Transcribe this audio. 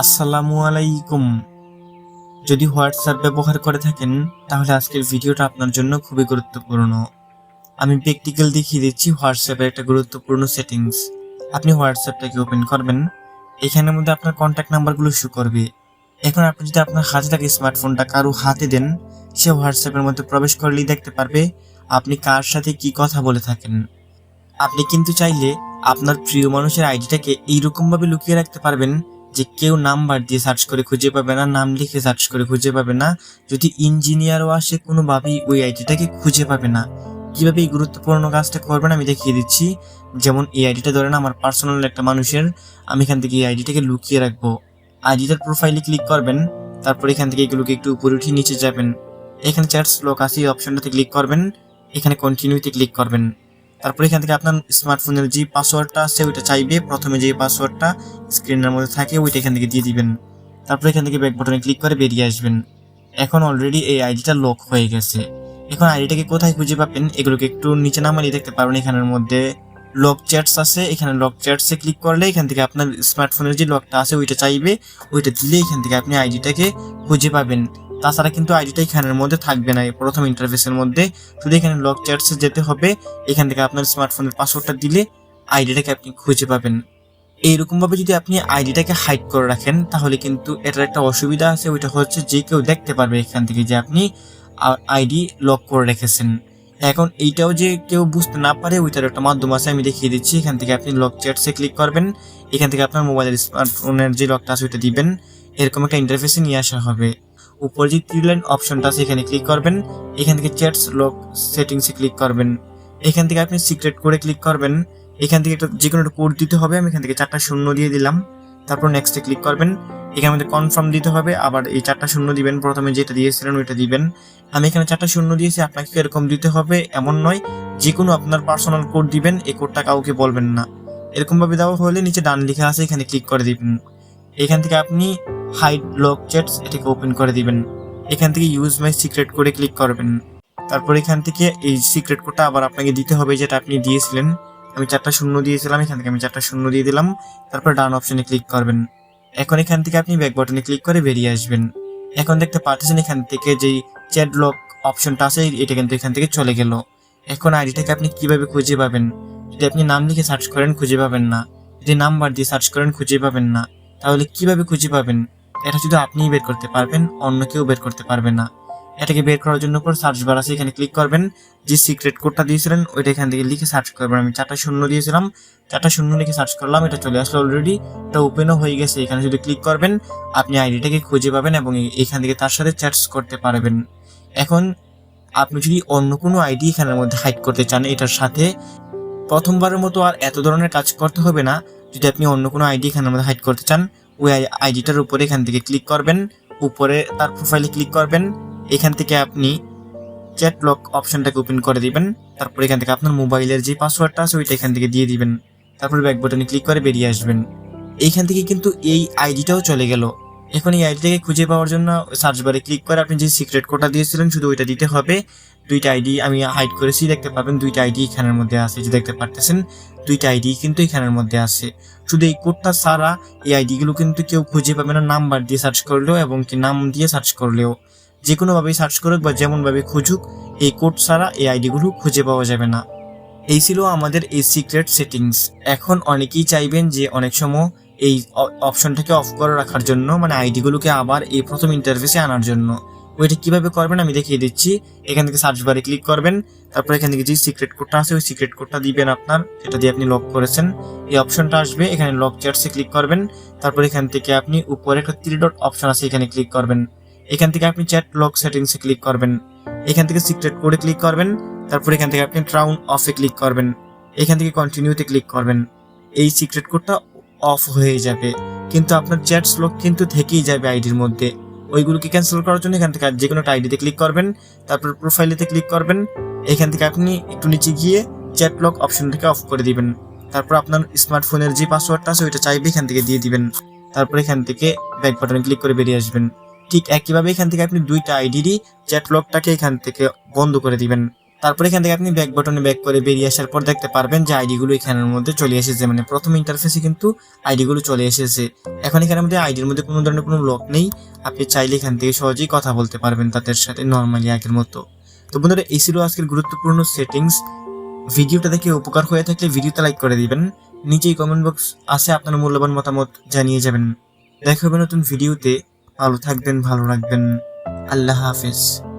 আসসালামু আলাইকুম। যদি হোয়াটসঅ্যাপ ব্যবহার করে থাকেন, তাহলে আজকের ভিডিওটা আপনার জন্য খুবই গুরুত্বপূর্ণ। আমি প্র্যাকটিক্যাল দেখিয়ে দিচ্ছি হোয়াটসঅ্যাপের একটা গুরুত্বপূর্ণ সেটিংস। আপনি হোয়াটসঅ্যাপটাকে ওপেন করবেন। এখানের মধ্যে আপনার কন্ট্যাক্ট নাম্বারগুলো শো করবে। এখন আপনি যদি আপনার হাতে থাকে স্মার্টফোনটা কারও হাতে দেন, সে হোয়াটসঅ্যাপের মধ্যে প্রবেশ করলেই দেখতে পারবে আপনি কার সাথে কি কথা বলে থাকেন। আপনি কিন্তু চাইলে আপনার প্রিয় মানুষের আইডিটাকে এইরকমভাবে লুকিয়ে রাখতে পারবেন যে কেউ নাম্বার দিয়ে সার্চ করে খুঁজে পাবে না, নাম লিখে সার্চ করে খুঁজে পাবে না। যদি ইঞ্জিনিয়ারও আসে, কোনোভাবেই ওই আইডিটাকে খুঁজে পাবে না। কীভাবে এই গুরুত্বপূর্ণ কাজটা করবেন আমি দেখিয়ে দিচ্ছি। যেমন এই আইডিটা ধরেন আমার পার্সোনাল একটা মানুষের, আমি এখান থেকে এই আইডিটাকে লুকিয়ে রাখব। আইডিটার প্রোফাইলে ক্লিক করবেন, তারপর এখান থেকে এগুলোকে একটু উপরে উঠিয়ে নিচে যাবেন। এখানে চ্যাটস লোক আছে, এই অপশনটাতে ক্লিক করবেন। এখানে কন্টিনিউতে ক্লিক করবেন। তারপর এখান থেকে আপনার স্মার্টফোনের যে পাসওয়ার্ডটা আছে, ওইটা চাইবে। প্রথমে যে পাসওয়ার্ডটা স্ক্রিনের মধ্যে থাকে, ওইটা এখান থেকে দিয়ে দিবেন। তারপর এখান থেকে ব্যাক বাটনে ক্লিক করে বেরিয়ে আসবেন। এখন অলরেডি এই আইডিটা লক হয়ে গেছে। এখন আইডিটাকে কোথায় খুঁজে পাবেন? এগুলোকে একটু নিচে নামালিয়ে দেখতে পারবেন, এখানের মধ্যে লক চ্যাটস আছে। এখানে লক চ্যাটসে ক্লিক করলে এখান থেকে আপনার স্মার্টফোনের যে লকটা আছে, ওইটা চাইবে। ওইটা দিলে এখান থেকে আপনি আইডিটাকে খুঁজে পাবেন। তাছাড়া কিন্তু আইডিটা এখানের মধ্যে থাকবে না প্রথম ইন্টারফেসের মধ্যে। শুধু এখানে লক চ্যাটসে যেতে হবে, এখান থেকে আপনার স্মার্টফোনের পাসওয়ার্ডটা দিলে আইডিটাকে আপনি খুঁজে পাবেন। এইরকম ভাবে যদি আপনি আইডিটাকে হাইড করে রাখেন, তাহলে কিন্তু এটার একটা অসুবিধা আছে, ওইটা হচ্ছে যে কেউ দেখতে পারবে এখান থেকে যে আপনি আইডি লক করে রেখেছেন। এখন এইটাও যে কেউ বুঝতে না পারে, ওইটার একটা মাধ্যম আছে, আমি দেখিয়ে দিচ্ছি। এখান থেকে আপনি লক চ্যাটসে ক্লিক করবেন, এখান থেকে আপনার মোবাইলের স্মার্টফোনের যে লকটা আছে, ওইটা দিবেন। এরকম একটা ইন্টারফেসে নিয়ে আসা হবে। উপর যে থ্রি অপশনটা আছে, এখানে ক্লিক করবেন। এখান থেকে চ্যাটস লক সেটিংসে ক্লিক করবেন। এখান থেকে আপনি সিক্রেট করে ক্লিক করবেন। এখান থেকে একটা যে কোনো একটা কোড দিতে হবে। আমি এখান থেকে চারটা শূন্য দিয়ে দিলাম। তারপর নেক্সটে ক্লিক করবেন। এখানে আমাদের কনফার্ম দিতে হবে। আবার এই চারটা শূন্য দিবেন। প্রথমে যেটা দিয়েছিলেন, ওইটা দিবেন। আমি এখানে চারটা শূন্য দিয়েছি। আপনাকে এরকম দিতে হবে। এমন নয়, যে কোনো আপনার পার্সোনাল কোড দিবেন। এই কোডটা কাউকে বলবেন না। এরকম ভাবে দেওয়া হলে নিচে ডান লেখা আছে। এখানে ক্লিক করে দিবেন। এখান থেকে আপনি হাইড লক চ্যাটস এটাকে ওপেন করে দিবেন। এখান থেকে ইউজ মাই সিক্রেট করে ক্লিক করবেন। তারপর এখান থেকে এই সিক্রেট কোডটা আবার আপনাকে দিতে হবে যেটা আপনি দিয়েছিলেন। আমি চারটা শূন্য দিয়েছিলাম, এখান থেকে আমি চারটা শূন্য দিয়ে দিলাম। তারপর ডান অপশনে ক্লিক করবেন। এখন এখান থেকে আপনি ব্যাক বাটনে ক্লিক করে বেরিয়ে আসবেন। এখন দেখতে পাচ্ছেন এখান থেকে যেই চ্যাট লক অপশনটা আছে, এটা কিন্তু এখান থেকে চলে গেল। এখন আইডিটাকে আপনি কীভাবে খুঁজে পাবেন? যদি আপনি নাম লিখে সার্চ করেন, খুঁজে পাবেন না। যদি নাম্বার দিয়ে সার্চ করেন, খুঁজে পাবেন না। তাহলে কীভাবে খুঁজে পাবেন? এটা শুধু আপনিই বের করতে পারবেন, অন্য কেউ বের করতে পারবে না। এটাকে বের করার জন্য পর সার্চ বার আছে, এখানে ক্লিক করবেন। যে সিক্রেট কোডটা দিয়েছিলেন, ওইটা এখান থেকে লিখে সার্চ করবেন। আমি চারটা শূন্য দিয়েছিলাম, চারটা শূন্য লিখে সার্চ করলাম, এটা চলে আসলো অলরেডি এটা ওপেনও হয়ে গেছে, এখানে যদি ক্লিক করবেন, আপনি আইডিটাকে খুঁজে পাবেন এবং এখান থেকে তার সাথে চ্যাটস করতে পারবেন। এখন, আপনি যদি অন্য কোনো আইডি এখানের মধ্যে হাইড করতে চান, এটার সাথে প্রথমবারের মতো আর এত ধরনের কাজ করতে হবে না। যদি আপনি অন্য কোনো আইডি এখানের মধ্যে হাইড করতে চান ওই আইডিটার উপরে এখান থেকে ক্লিক করবেন। উপরে তার প্রোফাইলে ক্লিক করবেন। এখান থেকে আপনি চ্যাট লক অপশনটাকে ওপেন করে দিবেন। তারপর এখান থেকে আপনার মোবাইলের যে পাসওয়ার্ডটা আছে, ওইটা এখান থেকে দিয়ে দিবেন। তারপর ব্যাক বাটনে ক্লিক করে বেরিয়ে আসবেন। এইখান থেকে কিন্তু এই আইডিটাও চলে গেল। এখন এই আইডিটাকে খুঁজে পাওয়ার জন্য সার্চ বারে ক্লিক করে আপনি যে সিক্রেট কোডটা দিয়েছিলেন, শুধু ওইটা দিতে হবে। দুইটা আইডি আমি হাইড করেছি, দেখতে পাবেন দুইটা আইডি এখানের মধ্যে আছে যে দেখতে পারতেছেন, দুইটা আইডি কিন্তু এখানের মধ্যে আছে। শুধু এই কোডটা ছাড়া এই আইডিগুলো কিন্তু কেউ খুঁজে পাবে না নাম্বার দিয়ে সার্চ করলেও এবং কি নাম দিয়ে সার্চ করলেও। যে কোনোভাবেই সার্চ করুক বা যেমনভাবে খুঁজুক, এই কোড ছাড়া এই আইডিগুলো খুঁজে পাওয়া যাবে না। এই ছিল আমাদের এই সিক্রেট সেটিংস এখন অনেকেই চাইবেন যে অনেক সময় এই অপশনটাকে অফ করে রাখার জন্য মানে আইডিগুলোকে আবার এই প্রথম ইন্টারফেসে আনার জন্য। ওইটা কীভাবে করবেন আমি দেখিয়ে দিচ্ছি। এখান থেকে সার্চ বারে ক্লিক করবেন, তারপর এখান থেকে যে সিক্রেট কোডটা আছে, ওই সিক্রেট কোডটা দিবেন আপনার সেটা দিয়ে আপনি লক করেছেন। এই অপশনটা আসবে, এখানে লক চ্যাটসে ক্লিক করবেন। তারপর এখান থেকে আপনি উপরে একটা থ্রি ডট অপশন আছে, এখানে ক্লিক করবেন। এখান থেকে আপনি চ্যাট লক সেটিংসে ক্লিক করবেন। এখান থেকে সিক্রেট কোডে ক্লিক করবেন। তারপর এখান থেকে আপনি ট্রাউন অফে ক্লিক করবেন। এখান থেকে কন্টিনিউতে ক্লিক করবেন। এই সিক্রেট কোডটা অফ হয়ে যাবে। কিন্তু আপনার চ্যাট লক কিন্তু থেকেই যাবে আইডির মধ্যে। ওইগুলোকে ক্যান্সেল করার জন্য এখান থেকে যে কোনো একটা আইডিতে ক্লিক করবেন, তারপর প্রোফাইলেতে ক্লিক করবেন। এখান থেকে আপনি একটু নিচে গিয়ে চ্যাট লক অপশনটাকে অফ করে দিবেন। তারপর আপনার স্মার্টফোনের যে পাসওয়ার্ডটা আছে, ওইটা চাইবে এখান থেকে দিয়ে দিবেন। তারপর এখান থেকে ব্যাক বাটনে ক্লিক করে বেরিয়ে আসবেন। ঠিক একইভাবে এখান থেকে আপনি দুইটা আইডিরই চ্যাট লকটাকে এখান থেকে বন্ধ করে দিবেন। তারপর এখান থেকে আপনি ব্যাক বাটনে ব্যাক করে বেরিয়ে আসার পর দেখতে পারবেন যে আইডিগুলো এখানের মধ্যে চলে এসেছে। মানে প্রথম ইন্টারফেসে কিন্তু আইডিগুলো চলে এসেছে। এখন এখানের মধ্যে আইডির মধ্যে কোনো ধরনের কোনো লক নেই। আপনি চাইলে এখান থেকে সহজেই কথা বলতে পারবেন তাদের সাথে নর্মালি আগের মতো। তো বন্ধুরা, এই ছিল আজকের গুরুত্বপূর্ণ সেটিংস ভিডিওটা দেখে উপকার হয়ে থাকলে ভিডিওতে লাইক করে দিবেন। নিচেই কমেন্ট বক্স আছে, আপনার মূল্যবান মতামত জানিয়ে যাবেন। দেখা হবে নতুন ভিডিওতে ভালো থাকবেন, ভালো রাখবেন। আল্লাহ হাফেজ।